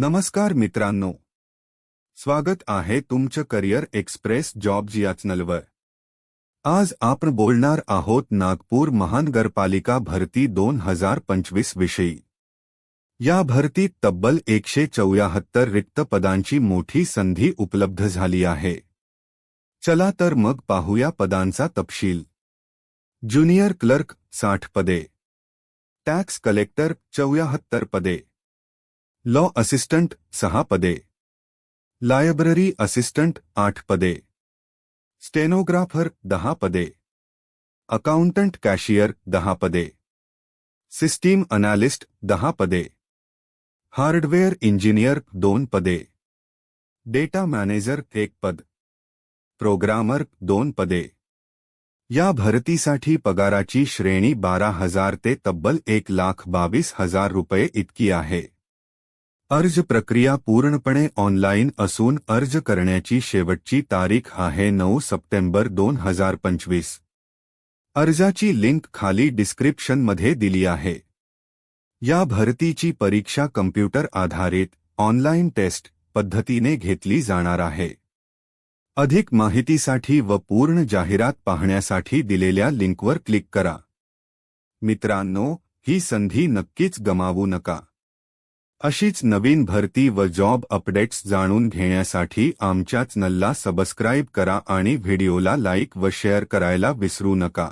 नमस्कार मित्रांनो. स्वागत आहे तुमचं करिअर एक्सप्रेस जॉब्स या चॅनलवर आज आपण बोलणार आहोत नागपूर महानगरपालिका भरती दोन हजार पंचवीस विषयी. या भरतीत तब्बल एकशे चौऱ्याहत्तर रिक्त पदांची मोठी संधी उपलब्ध झाली आहे. चला तर मग पाहूया पदांचा तपशील. ज्युनियर क्लर्क साठ पदे. टॅक्स कलेक्टर चौऱ्याहत्तर पदे. लॉ असिस्टंट सहा पदे। लायब्ररी असिस्टंट आठ पदे। स्टेनोग्राफर दहा पदे। अकाउंटंट कॅशियर दहा पदे। सिस्टीम अनालिस्ट दहा पदे। हार्डवेअर इंजिनियर दोन पदे। डेटा मॅनेजर एक पद। प्रोग्रामर दोन पदे। या भरतीसाठी पगाराची श्रेणी बारा हज़ार ते तब्बल एक लाख बावीस हज़ार रुपये इतकी आहे. अर्ज प्रक्रिया पूर्णपणे ऑनलाईन असून अर्ज करण्याची शेवटची तारीख आहे नऊ सप्टेंबर दोन हजार पंचवीस. अर्जाची लिंक खाली डिस्क्रिप्शनमध्ये दिली आहे. या भरतीची परीक्षा कम्प्युटर आधारित ऑनलाईन टेस्ट पद्धतीने घेतली जाणार आहे. अधिक माहितीसाठी व पूर्ण जाहिरात पाहण्यासाठी दिलेल्या लिंकवर क्लिक करा. मित्रांनो ही संधी नक्कीच गमावू नका. अशीच नवीन भरती व जॉब अपडेट्स जाणून घेण्यासाठी आमच्या चॅनलला सबस्क्राईब करा आणि व्हिडिओला लाईक व शेअर करायला विसरू नका.